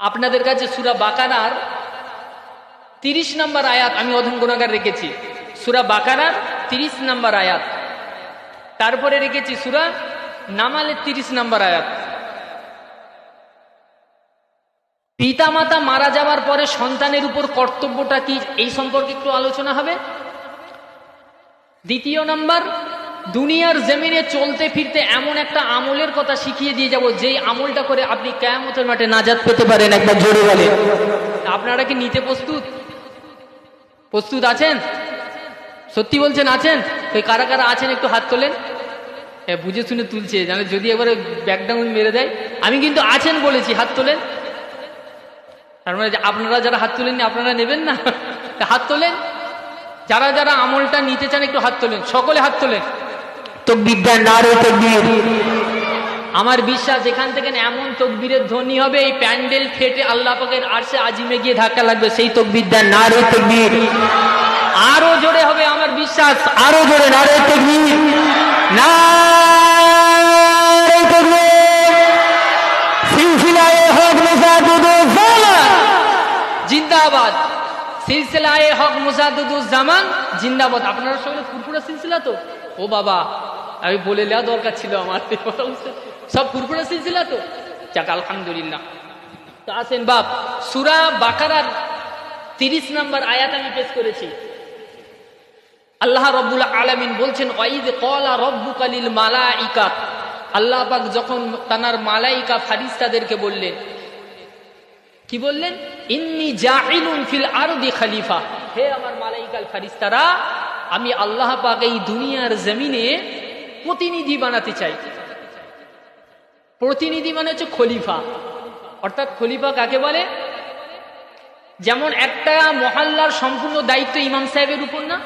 আপনাদের কাছে সুরা বাকারার তিরিশ নম্বর আয়াত আমি অধম গুণাগার রেখেছি। সুরা বাকারার তিরিশ নম্বর আয়াত। তারপরে রেখেছি সুরা নামালের তিরিশ নম্বর আয়াত। পিতা মাতা মারা যাওয়ার পরে সন্তানের উপর কর্তব্যটা কি? এই সম্পর্কে একটু আলোচনা হবে। দ্বিতীয় নাম্বার দুনিয়ার জমিনে চলতে ফিরতে এমন একটা আমলের কথা শিখিয়ে দিয়ে যাব, যেই আমলটা করে আপনি কেয়ামতের মাঠে নাজাত পেতে পারেন, একবার জোরে বলে আপনারা কি নিতে প্রস্তুত? প্রস্তুত আছেন? সত্যি বলছেন আছেন? ওই কারা কারা আছেন একটু হাত তোলেন? হ্যাঁ বুঝে শুনে তুলছে জানে যদি এবারে ব্যাকডাউন মেরে দেয়। আমি কিন্তু আছেন বলেছি, হাত তোলেন। তার মানে আপনারা যারা হাত তোলেননি, আপনারা নেবেন না? হাত তোলেন। যারা যারা আমলটা নিতে চান, একটু হাত তোলেন। সকলে হাত তোলেন। তকবিদ্যা নারে তকবীর। আমার বিশ্বাস, এখান থেকে না এমন তকবীরের ধ্বনি হবে, এই প্যান্ডেল ফেটে আল্লাহ পাকের আরশে আজিমে গিয়ে ধাক্কা লাগবে, সেই তকবীরটা তকবিদ্যা নারে তকবীর। আরও জোরে হবে আমার বিশ্বাস, আরও জোরে নারে তকবীর। তকবীর। জামান জিন্দাবাদ। সিলসিলায়ে হক মুসাদুদুজ জামান জিন্দাবাদ। আপনারা সকলে ফুরফুরা সিলসিলা তো? ও বাবা। আমি বলে নেওয়া দরকার ছিল আমার। সব ফুরফুরা সিলসিলা তো? যাক, আলহামদুলিল্লাহ। তো আসেন, বাপ, সুরা বাকারার তিরিশ নম্বর আয়াত আমি পেশ করেছি। আল্লাহ রব্বুল আলামিন বলছেন কলা রব্বুকালিল মালাইকা। আল্লাহ পাক যখন তানার মালাইকা ফারিস্তাদেরকে বললেন, কি বললেন? ইন্নি জাইলুন ফিল আরদি খলিফা। হে আমার মালাইকাল ফারিস্তারা আমি আল্লাহ পাক এই দুনিয়ার জমিনে প্রতিনিধি বানাতে চাই। প্রতিনিধি মানে হচ্ছে খলিফা। অর্থাৎ খলিফা কাকে বলে? যেমন একটা মহল্লার সম্পূর্ণ দায়িত্ব ইমাম সাহেবের উপর না?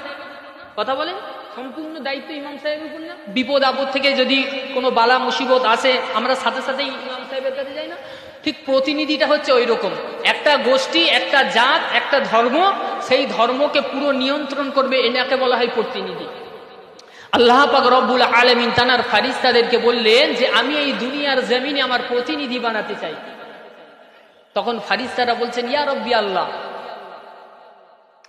কথা বলেন, সম্পূর্ণ দায়িত্ব ইমাম সাহেবের উপর না? বিপদ আপদ থেকে যদি কোনো বালা মুসিবত আসে, আমরা সাথে সাথেই ইমাম সাহেবের কাছে যাই না? ঠিক প্রতিনিধিটা হচ্ছে ওই রকম একটা গোষ্ঠী, একটা জাত, একটা ধর্ম, সেই ধর্মকে পুরো নিয়ন্ত্রণ করবে, এটাকে বলা হয় প্রতিনিধি। আল্লাহ পাক রব্বুল আলমিন তানার ফারিস্তাদেরকে বললেন যে, আমি এই দুনিয়ার জমিনে আমার প্রতিনিধি বানাতে চাই। তখন ফারিস্তারা বলছেন, ইয়া রব্বি আল্লাহ,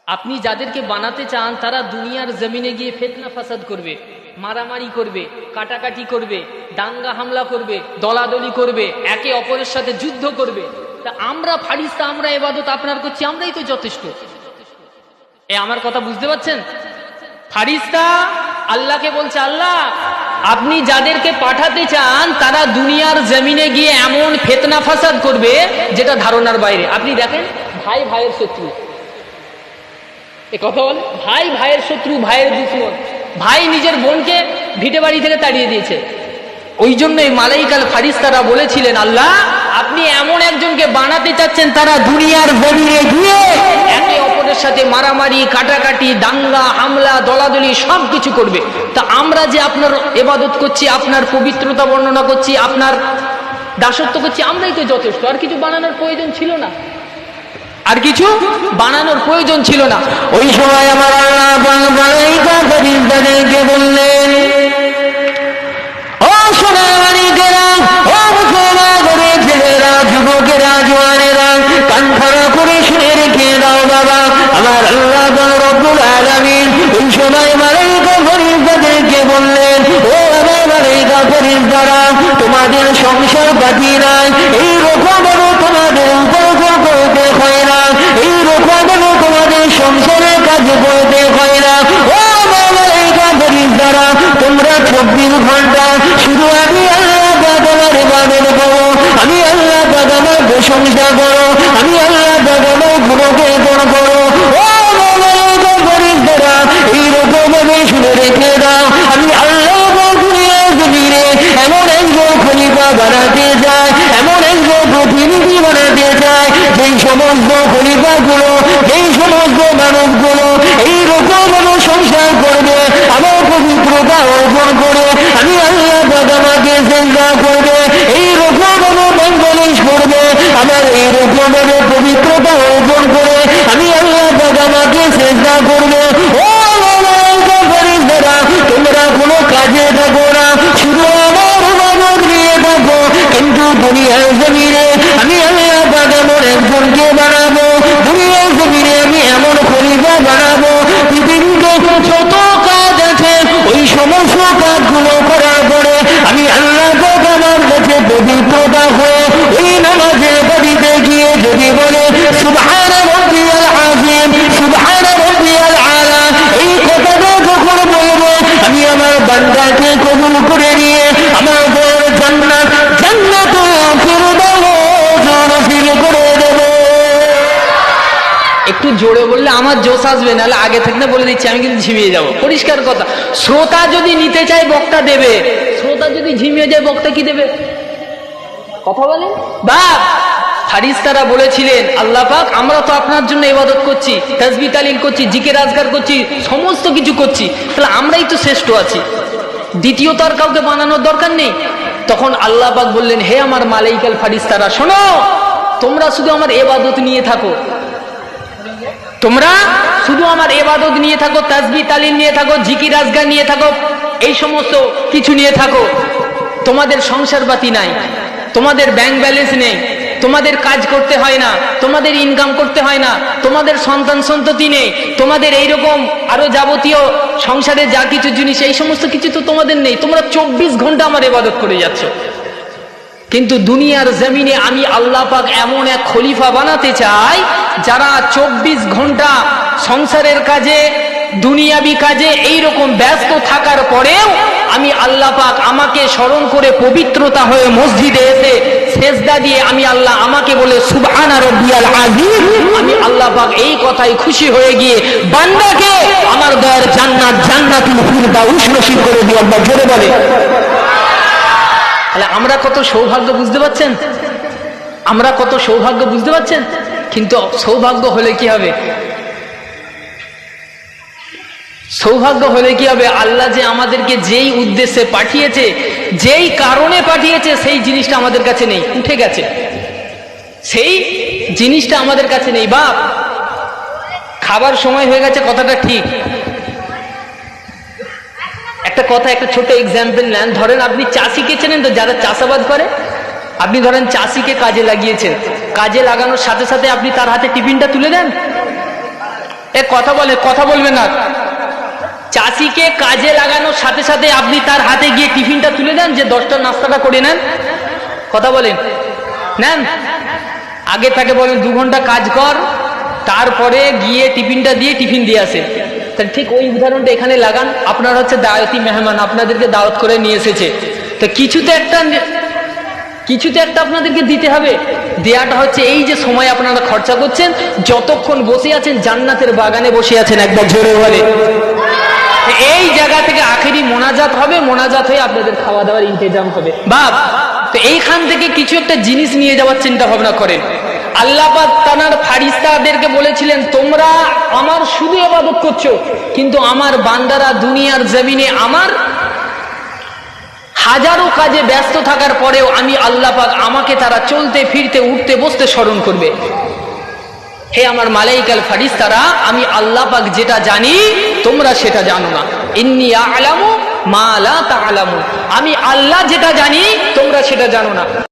আপনি যাদেরকে বানাতে চান, তারা দুনিয়ার জমিনে গিয়ে ফেতনা ফাসাদ করবে, মারামারি করবে, কাটাকাটি করবে, দাঙ্গা হামলা করবে, দলাদলি করবে, একে অপরের সাথে যুদ্ধ করবে। তা আমরা ফারিস্তা, আমরা এবাদত আপনার করছি, আমরাই তো যথেষ্ট। এ, আমার কথা বুঝতে পারছেন? ফারিস্তা আল্লাহকে বলছে, আল্লাহ, আপনি যাদেরকে পাঠাতে চান, তারা দুনিয়ার জমিনে গিয়ে এমন ফেতনা ফাসাদ করবে যেটা ধারণার বাইরে। আপনি দেখেন, ভাই ভাইয়ের শত্রু। এ কথা বলে, ভাই ভাইয়ের শত্রু, ভাইয়ের দুশ্মন। ভাই নিজের বোনকে ভিটে বাড়ি থেকে তাড়িয়ে দিয়েছে। ওই জন্যই মালাইকাল ফারিস্তারা বলেছিলেন, আল্লাহ, আপনি এমন একজনকে বানাতে চাচ্ছেন, তারা দুনিয়ার জমিনে গিয়ে অপরের সাথে মারামারি, কাটাকাটি, দাঙ্গা, হামলা, দলাদলি সব কিছু করবে। তা আমরা যে আপনার এবাদত করছি, আপনার পবিত্রতা বর্ণনা করছি, আপনার দাসত্ব করছি, আমরাই তো যথেষ্ট। আর কিছু বানানোর প্রয়োজন ছিল না। আর কিছু বানানোর প্রয়োজন ছিল না। ওই সময় আমার আল্লাহ বললেন যুবকেরা, জোয়ানেরা, কান খাড়া করে শুনে রেখে দাও বাবা। তোমাদের সংসার বাকি নাই এই রকম তোমাদের উপর করতে হয় না এই রকম তোমাদের সংসারের কাজ করতে হয় না ও মালাইকা ফেরেশতারা তোমরা চব্বিশ ঘণ্টা শুধু আমি আল্লাহ পাক আমার ইবাদত করো আমি আল্লাহ পাক আমার প্রশংসা করো আমি আল্লাহ পাক আমার গুণকে গুণ করো ও মালাইকা ফেরেশতারা এই রকম ভাবে শুনে রেখে দাও আমি আল্লাহ পাক দুনিয়ার জমিনে এমন একজন খলিফা বানাতে চাই এমন একজন প্রতিনিধি বানাতে চাই যেই সমস্ত খলিফাগুলো জোরে বললে আমার জোশ আসবে, নাহলে আগে থেকে বলে দিচ্ছি, আমি কিন্তু ঝিমিয়ে যাব। পরিষ্কার কথা। শ্রোতা যদি নিতে চায়, বক্তা দেবে। শ্রোতা যদি ঝিমিয়ে যায়, বক্তা কি দেবে? কথা বলেন বাপ ফারিস্তারা বলেছিলেন, আল্লাহ পাক, আমরা তো আপনার জন্য ইবাদত করছি তাজবি তালিল করছি জিকে রাজগার করছি, সমস্ত কিছু করছি। তাহলে আমরাই তো শ্রেষ্ঠ আছি। দ্বিতীয়ত আর কাউকে বানানোর দরকার নেই। তখন আল্লাহ পাক বললেন, হে আমার মালাইকাল ফারিস্তারা, শোনো, তোমরা শুধু আমার এবাদত নিয়ে থাকো। তোমরা শুধু আমার এবাদত নিয়ে থাকো তাজবি তালিম নিয়ে থাকো জিকি রাজগার নিয়ে থাকো, এই সমস্ত কিছু নিয়ে থাকো। তোমাদের সংসারপাতি নাই, তোমাদের ব্যাংক ব্যালেন্স নেই, তোমাদের কাজ করতে হয় না, তোমাদের ইনকাম করতে হয় না, তোমাদের সন্তান সন্ততি নেই, তোমাদের এইরকম আরও যাবতীয় সংসারে যা কিছু জিনিস, এই সমস্ত কিছু তো তোমাদের নেই। তোমরা চব্বিশ ঘণ্টা আমার এবাদত করে যাচ্ছ। কিন্তু দুনিয়ার জমিনে আমি আল্লাহ পাক এমন এক খলিফা বানাতে চাই, যারা চব্বিশ ঘণ্টা সংসারের কাজে, দুনিয়াবি কাজে এই রকম ব্যস্ত থাকার পরেও আমি আল্লাহ পাক আমাকে স্মরণ করে পবিত্রতা হয়ে মসজিদে এসে সেজদা দিয়ে আমি আল্লাহ আমাকে বলে, সুবহানা রব্বিয়াল আজিম আমি আল্লাহ পাক এই কথাই খুশি হয়ে গিয়ে বান্দাকে আমার দয়ার জান্নাত, জান্নাতুল ফিরদাউস নসিব করে দিয়ে আল্লাহ জোরে বলে। তাহলে আমরা কত সৌভাগ্য বুঝতে পারছেন? আমরা কত সৌভাগ্য বুঝতে পারছেন? কিন্তু সৌভাগ্য হলে কি হবে? সৌভাগ্য হলে কি হবে? আল্লাহ যে আমাদেরকে যেই উদ্দেশ্যে পাঠিয়েছে, যেই কারণে পাঠিয়েছে, সেই জিনিসটা আমাদের কাছে নেই, উঠে গেছে। সেই জিনিসটা আমাদের কাছে নেই, বাপ। খাবার সময় হয়ে গেছে, কথাটা ঠিক। কথা একটা ছোট এক্সাম্পল নেন। ধরেন আপনি চাষিকে চেনেন তো, যারা চাষাবাদ করে? আপনি ধরেন চাষিকে কাজে লাগিয়েছেন। কাজে লাগানোর সাথে সাথে আপনি তার হাতে টিফিনটা তুলে দেন? এ কথা বলে, কথা বলবেন না। চাষিকে কাজে লাগানোর সাথে সাথে আপনি তার হাতে গিয়ে টিফিনটা তুলে দেন যে, দশটা নাস্তাটা করে নেন। কথা বলেন। নেন? আগে তাকে বলেন, দু ঘণ্টা কাজ কর। তারপরে গিয়ে টিফিনটা দিয়ে টিফিন দিয়ে আসে তাহলে ঠিক ওই উদাহরণটা এখানে লাগান। আপনার হচ্ছে দাওয়াতি মেহমান, আপনাদেরকে দাওয়াত করে নিয়ে এসেছে। তো কিছুতে একটা কিছুতে একটা আপনাদেরকে দিতে হবে। দেয়াটা হচ্ছে এই যে সময় আপনারা খরচা করছেন, যতক্ষণ বসে আছেন জান্নাতের বাগানে বসে আছেন একবার জোরে বলে। এই জায়গা থেকে আখেরি মোনাজাত হবে, মোনাজাত হয়ে আপনাদের খাওয়া দাওয়ার ইন্তজাম হবে। বাপ তো এইখান থেকে কিছু একটা জিনিস নিয়ে যাওয়ার চিন্তা ভাবনা করেন। আল্লাপাক তানার ফারিস্তাদেরকে বলেছিলেন, তোমরা আমার শুধু আবাদত করছ, কিন্তু আমার বান্দারা দুনিয়ার জমিনে আমার হাজারো কাজে ব্যস্ত থাকার পরেও আমি আল্লাহ পাক আমাকে তারা চলতে, ফিরতে, উঠতে, বসতে স্মরণ করবে। হে আমার মালাইকাল ফারিস্তারা, আমি আল্লাহ পাক যেটা জানি, তোমরা সেটা জানো না। ইন্নি আলামু মা লা তাআলামু আমি আল্লাহ যেটা জানি, তোমরা সেটা জানো না।